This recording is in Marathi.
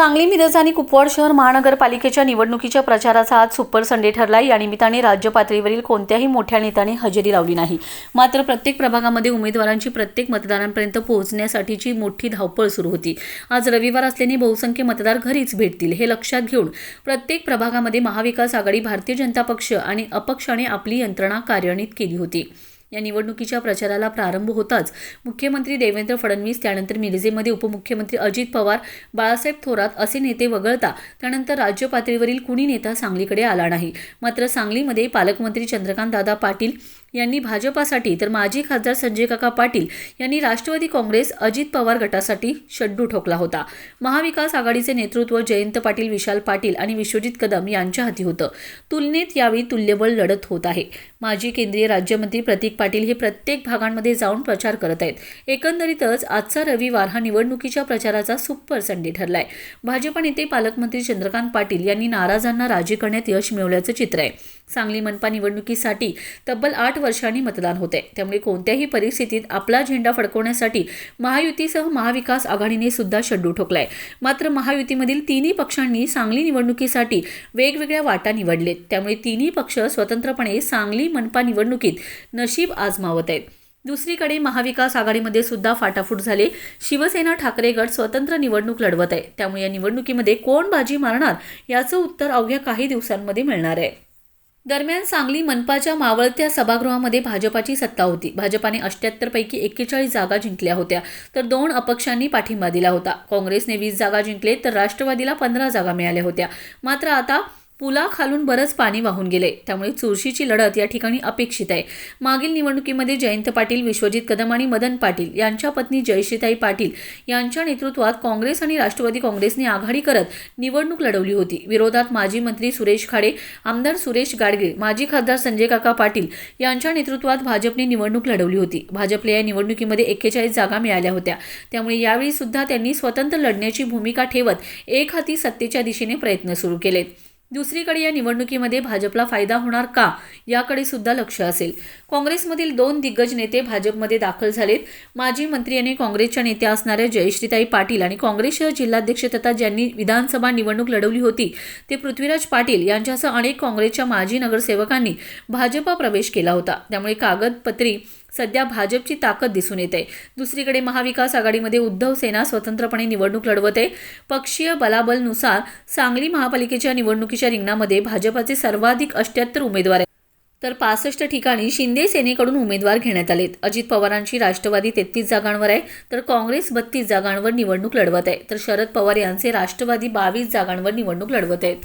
सांगली मिरज आणि कुपवाड शहर महानगरपालिकेच्या निवडणुकीच्या प्रचाराचा आज सुपर संडे ठरला या निमित्ताने राज्य पातळीवरील कोणत्याही मोठ्या नेत्याने हजेरी लावली नाही. मात्र प्रत्येक प्रभागामध्ये उमेदवारांची प्रत्येक मतदारांपर्यंत पोहोचण्यासाठीची मोठी धावपळ सुरू होती. आज रविवार असल्याने बहुसंख्य मतदार घरीच भेटतील हे लक्षात घेऊन प्रत्येक प्रभागामध्ये महाविकास आघाडी भारतीय जनता पक्ष आणि अपक्षाने आपली यंत्रणा कार्यान्वित केली होती. या निवडणुकीच्या प्रचाराला प्रारंभ होताच. मुख्यमंत्री देवेंद्र फडणवीस त्यानंतर मिरजेमध्ये उपमुख्यमंत्री अजित पवार बाळासाहेब थोरात असे नेते वगळता त्यानंतर राज्य पातळीवरील कुणी नेता सांगलीकडे आला नाही. मात्र सांगलीमध्ये पालकमंत्री चंद्रकांत दादा पाटील यांनी भाजपासाठी तर माजी खासदार संजय काका पाटील यांनी राष्ट्रवादी काँग्रेस अजित पवार गटासाठी शड्डू ठोकला होता. महाविकास आघाडीचे नेतृत्व जयंत पाटील विशाल पाटील आणि विश्वजित कदम यांच्या हाती होतं. तुलनेत यावेळी तुल्यबळ लढत होत आहे. माजी केंद्रीय राज्यमंत्री प्रतीक पाटील हे प्रत्येक भागांमध्ये जाऊन प्रचार करत आहेत. एकंदरीतच आजचा रविवार हा निवडणुकीच्या प्रचाराचा सुपर संडे ठरलाय. भाजप नेते पालकमंत्री चंद्रकांत पाटील यांनी नाराजांना राजी करण्यात यश मिळवल्याचं चित्र आहे. सांगली मनपा निवडणुकीसाठी तब्बल आठ वर्षांनी मतदान होते त्यामुळे कोणत्याही परिस्थितीत आपला झेंडा फडकवण्यासाठी महायुतीसह महाविकास आघाडीने सुद्धा शड्डू ठोकलाय. मात्र महायुतीमधील तिन्ही पक्षांनी सांगली निवडणुकीसाठी वेगवेगळ्या वाटा निवडलेत. त्यामुळे तिन्ही पक्ष स्वतंत्रपणे सांगली मनपा निवडणुकीत नशीब आजमावत आहेत. दुसरीकडे महाविकास आघाडीमध्ये सुद्धा फाटाफूट झाले. शिवसेना ठाकरे गट स्वतंत्र निवडणूक लढवत आहे. त्यामुळे या निवडणुकीमध्ये कोण बाजी मारणार याचं उत्तर अवघ्या काही दिवसांमध्ये मिळणार आहे. दरम्यान सांगली मनपाच्या मावळत्या सभागृहामध्ये भाजपाची सत्ता होती. भाजपाने अष्ट्याहत्तरपैकी एक्केचाळीस जागा जिंकल्या होत्या तर दोन अपक्षांनी पाठिंबा दिला होता. काँग्रेसने वीस जागा जिंकले तर राष्ट्रवादीला पंधरा जागा मिळाल्या होत्या. मात्र आता पुलाखालून बरंच पाणी वाहून गेले. त्यामुळे चुरशीची लढत या ठिकाणी अपेक्षित आहे. मागील निवडणुकीमध्ये जयंत पाटील विश्वजित कदम आणि मदन पाटील यांच्या पत्नी जयश्रीताई पाटील यांच्या नेतृत्वात काँग्रेस आणि राष्ट्रवादी काँग्रेसने आघाडी करत निवडणूक लढवली होती. विरोधात माजी मंत्री सुरेश खाडे आमदार सुरेश गाडगे माजी खासदार संजय काका पाटील यांच्या नेतृत्वात भाजपने निवडणूक लढवली होती. भाजपला या निवडणुकीमध्ये एक्केचाळीस जागा मिळाल्या होत्या. त्यामुळे यावेळी सुद्धा त्यांनी स्वतंत्र लढण्याची भूमिका ठेवत एक हाती सत्तेच्या दिशेने प्रयत्न सुरू केले. दुसरीकडे या निवडणुकीमध्ये भाजपला फायदा होणार का याकडे सुद्धा लक्ष असेल. काँग्रेसमधील दोन दिग्गज नेते भाजपमध्ये दाखल झालेत. माजी मंत्री आणि काँग्रेसच्या नेत्या असणाऱ्या जयश्रीताई पाटील आणि काँग्रेसच्या जिल्हाध्यक्ष तथा ज्यांनी विधानसभा निवडणूक लढवली होती ते पृथ्वीराज पाटील यांच्यासह अनेक काँग्रेसच्या माजी नगरसेवकांनी भाजपा प्रवेश केला होता. त्यामुळे कागदपत्री सध्या भाजपची ताकद दिसून येते. आहे दुसरीकडे महाविकास आघाडीमध्ये उद्धव सेना स्वतंत्रपणे निवडणूक लढवत. आहे पक्षीय बलाबलनुसार सांगली महापालिकेच्या निवडणुकीच्या रिंगणामध्ये भाजपाचे सर्वाधिक अष्ट्याहत्तर उमेदवार आहेत. तर पासष्ट ठिकाणी शिंदे सेनेकडून उमेदवार घेण्यात आलेत. अजित पवारांची राष्ट्रवादी तेहतीस जागांवर आहे तर काँग्रेस बत्तीस जागांवर निवडणूक लढवत आहे. तर शरद पवार यांचे राष्ट्रवादी बावीस जागांवर निवडणूक लढवत आहेत.